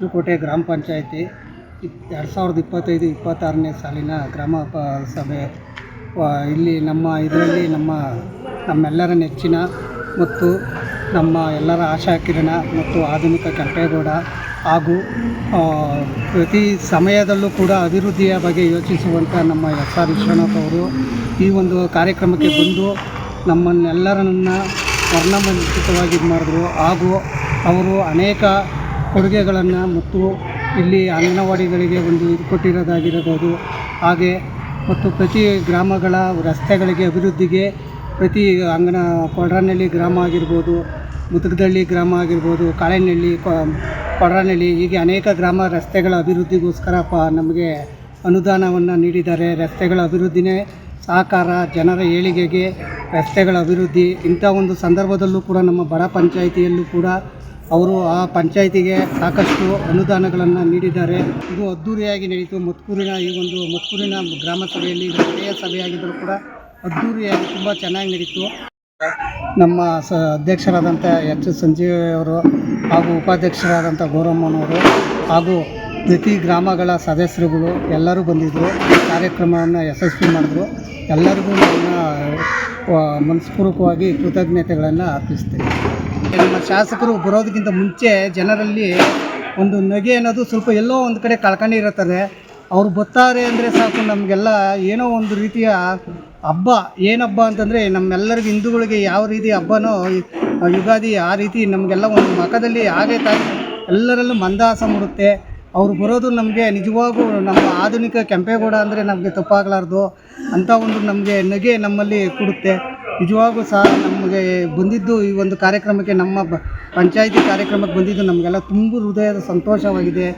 ಕೋಟೆ ಗ್ರಾಮ ಪಂಚಾಯಿತಿ ಎರಡು ಸಾವಿರದ ಇಪ್ಪತ್ತೈದು, ಇಪ್ಪತ್ತಾರನೇ ಸಾಲಿನ ಗ್ರಾಮ ಪ, ಸಭೆ. ಇಲ್ಲಿ ನಮ್ಮ ಇದರಲ್ಲಿ ನಮ್ಮ, ನಮ್ಮೆಲ್ಲರ ನೆಚ್ಚಿನ ಮತ್ತು ನಮ್ಮ ಎಲ್ಲರ ಆಶಾ ಕಿರಣ ಮತ್ತು ಆಧುನಿಕ ಕೆಂಪೇಗೌಡ ಹಾಗೂ ಪ್ರತಿ ಸಮಯದಲ್ಲೂ ಕೂಡ ಅಭಿವೃದ್ಧಿಯ ಬಗ್ಗೆ ಯೋಚಿಸುವಂಥ ನಮ್ಮ ಎಸ್ ಆರ್ ವಿಶ್ವನಾಥ್ ಅವರು ಈ ಒಂದು ಕಾರ್ಯಕ್ರಮಕ್ಕೆ ಬಂದು ನಮ್ಮನ್ನೆಲ್ಲರನ್ನ ವರ್ಣಮಂಡಿತವಾಗಿ ಇದು ಮಾಡಿದ್ರು ಹಾಗೂ ಅವರು ಅನೇಕ ಕೊಡುಗೆಗಳನ್ನು ಮತ್ತು ಇಲ್ಲಿ ಅಂಗನವಾಡಿಗಳಿಗೆ ಒಂದು ಇದು ಕೊಟ್ಟಿರೋದಾಗಿರಬಹುದು ಹಾಗೆ ಮತ್ತು ಪ್ರತಿ ಗ್ರಾಮಗಳ ರಸ್ತೆಗಳಿಗೆ ಅಭಿವೃದ್ಧಿಗೆ ಪ್ರತಿ ಅಂಗನ ಕೊಡ್ರನಹಳ್ಳಿ ಗ್ರಾಮ ಆಗಿರ್ಬೋದು ಮುದುಗದಳ್ಳಿ ಗ್ರಾಮ ಆಗಿರ್ಬೋದು, ಕಾಳೆನಹಳ್ಳಿ ಕೊಡ್ರನಹಳ್ಳಿ ಹೀಗೆ ಅನೇಕ ಗ್ರಾಮ ರಸ್ತೆಗಳ ಅಭಿವೃದ್ಧಿಗೋಸ್ಕರ ಪ ನಮಗೆ ಅನುದಾನವನ್ನು ನೀಡಿದ್ದಾರೆ. ರಸ್ತೆಗಳ ಅಭಿವೃದ್ಧಿನೇ ಸಹಕಾರ, ಜನರ ಏಳಿಗೆಗೆ ರಸ್ತೆಗಳ ಅಭಿವೃದ್ಧಿ ಇಂಥ ಒಂದು ಸಂದರ್ಭದಲ್ಲೂ ಕೂಡ ನಮ್ಮ ಬಡ ಪಂಚಾಯಿತಿಯಲ್ಲೂ ಕೂಡ ಅವರು ಆ ಪಂಚಾಯಿತಿಗೆ ಸಾಕಷ್ಟು ಅನುದಾನಗಳನ್ನು ನೀಡಿದ್ದಾರೆ. ಇದು ಅದ್ಧೂರಿಯಾಗಿ ನಡೀತು ಮತ್ಕೂರಿನ ಈ ಒಂದು ಮತ್ಕೂರಿನ ಗ್ರಾಮ ಸಭೆಯಲ್ಲಿ ಹಳೆಯ ಸಭೆಯಾಗಿದ್ದರೂ ಕೂಡ ಅದ್ಧೂರಿಯಾಗಿ ತುಂಬ ಚೆನ್ನಾಗಿ ನಡೀತು. ನಮ್ಮ ಸ ಅಧ್ಯಕ್ಷರಾದಂಥ ಎಚ್ ಸಂಜೀವ್ ಅವರು ಹಾಗೂ ಉಪಾಧ್ಯಕ್ಷರಾದಂಥ ಗೌರಮ್ಮನವರು ಹಾಗೂ ಪ್ರತಿ ಗ್ರಾಮಗಳ ಸದಸ್ಯರುಗಳು ಎಲ್ಲರೂ ಬಂದಿದ್ದರು. ಕಾರ್ಯಕ್ರಮವನ್ನು ಯಶಸ್ವಿ ಮಾಡಿದ್ರು. ಎಲ್ಲರಿಗೂ ನನ್ನ ಮನಸ್ಪೂರ್ವಕವಾಗಿ ಕೃತಜ್ಞತೆಗಳನ್ನು ಅರ್ಪಿಸ್ತೇನೆ. ನಮ್ಮ ಶಾಸಕರು ಬರೋದಕ್ಕಿಂತ ಮುಂಚೆ ಜನರಲ್ಲಿ ಒಂದು ನಗೆ ಅನ್ನೋದು ಸ್ವಲ್ಪ ಎಲ್ಲೋ ಒಂದು ಕಡೆ ಕಳ್ಕೊಂಡಿರುತ್ತದೆ ಅವ್ರು ಬರ್ತಾರೆ ಅಂದರೆ ಸಾಕು, ನಮಗೆಲ್ಲ ಏನೋ ಒಂದು ರೀತಿಯ ಹಬ್ಬ. ಏನಬ್ಬ ಅಂತಂದರೆ ನಮ್ಮೆಲ್ಲರಿಗೂ ಹಿಂದೂಗಳಿಗೆ ಯಾವ ರೀತಿ ಹಬ್ಬನೋ ಯುಗಾದಿ ಆ ರೀತಿ ನಮಗೆಲ್ಲ ಒಂದು ಮಖದಲ್ಲಿ ಹಾಗೆ ತಾಯಿ ಎಲ್ಲರಲ್ಲೂ ಮಂದಹಾಸ ಮೂಡುತ್ತೆ. ಅವ್ರು ಬರೋದು ನಮಗೆ ನಿಜವಾಗೂ ನಮ್ಮ ಆಧುನಿಕ ಕೆಂಪೇಗೌಡ ಅಂದರೆ ನಮಗೆ ತಪ್ಪಾಗಲಾರ್ದು ಅಂಥ ಒಂದು ನಮಗೆ ನಗೆ ನಮ್ಮಲ್ಲಿ ಕೊಡುತ್ತೆ. ನಿಜವಾಗೂ ಸಹ ನಮಗೆ ಬಂದಿದ್ದು ಈ ಒಂದು ಕಾರ್ಯಕ್ರಮಕ್ಕೆ ನಮ್ಮ ಪಂಚಾಯಿತಿ ಕಾರ್ಯಕ್ರಮಕ್ಕೆ ಬಂದಿದ್ದು ನಮಗೆಲ್ಲ ತುಂಬ ಹೃದಯದ ಸಂತೋಷವಾಗಿದೆ.